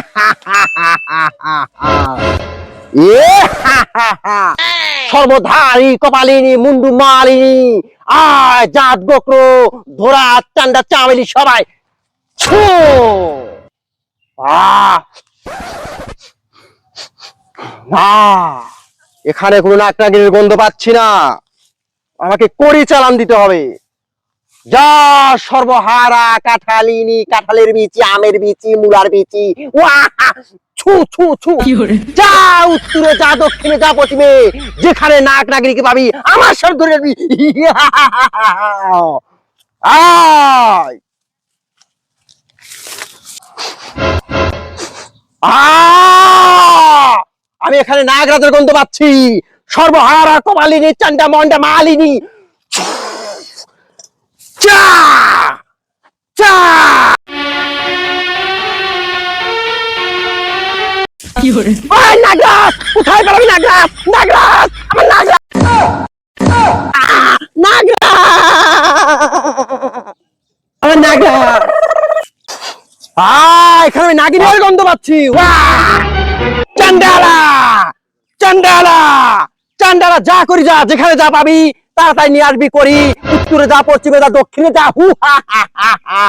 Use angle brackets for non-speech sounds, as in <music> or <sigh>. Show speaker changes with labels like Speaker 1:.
Speaker 1: <laughs> সর্বধারী কপালিনী মুন্ডু মালিনী আয় জাত গোক্র ধরা চান্ডা চামেলি সবাই ছু। আহ, এখানে কোনো নাকনাগিনীর গন্ধ পাচ্ছি না। আমাকে কড়ি চালান দিতে হবে। যা সর্বহারা কাঁঠালিনী কাঁঠালের বিচি আমের বিচি মুলার বিচি। ছু ছু ছু। যা উত্তরে যা দক্ষিণে যা পশ্চিমে যেখানে নাক নাগরিকে পাবি আমার সব ধরে! আমি এখানে নাগরাজের গন্ধ পাচ্ছি। সর্বহারা কপালিনী চান্ডা মন্ডা মালিনী ওই নাগরাজ! কোথায় গেল আমার আমার এখানে আমি নাগিনের গন্ধ পাচ্ছি। ওয়াহ চান্ডালা চান্ডালা চান্ডালা যা করি যা, যেখানে যা পাবি, তাড়াতাড়ি নিয়ে আসবি, করি। উত্তরে যা, পশ্চিমে যা, দক্ষিণে যা, হু, হা হা হা হা।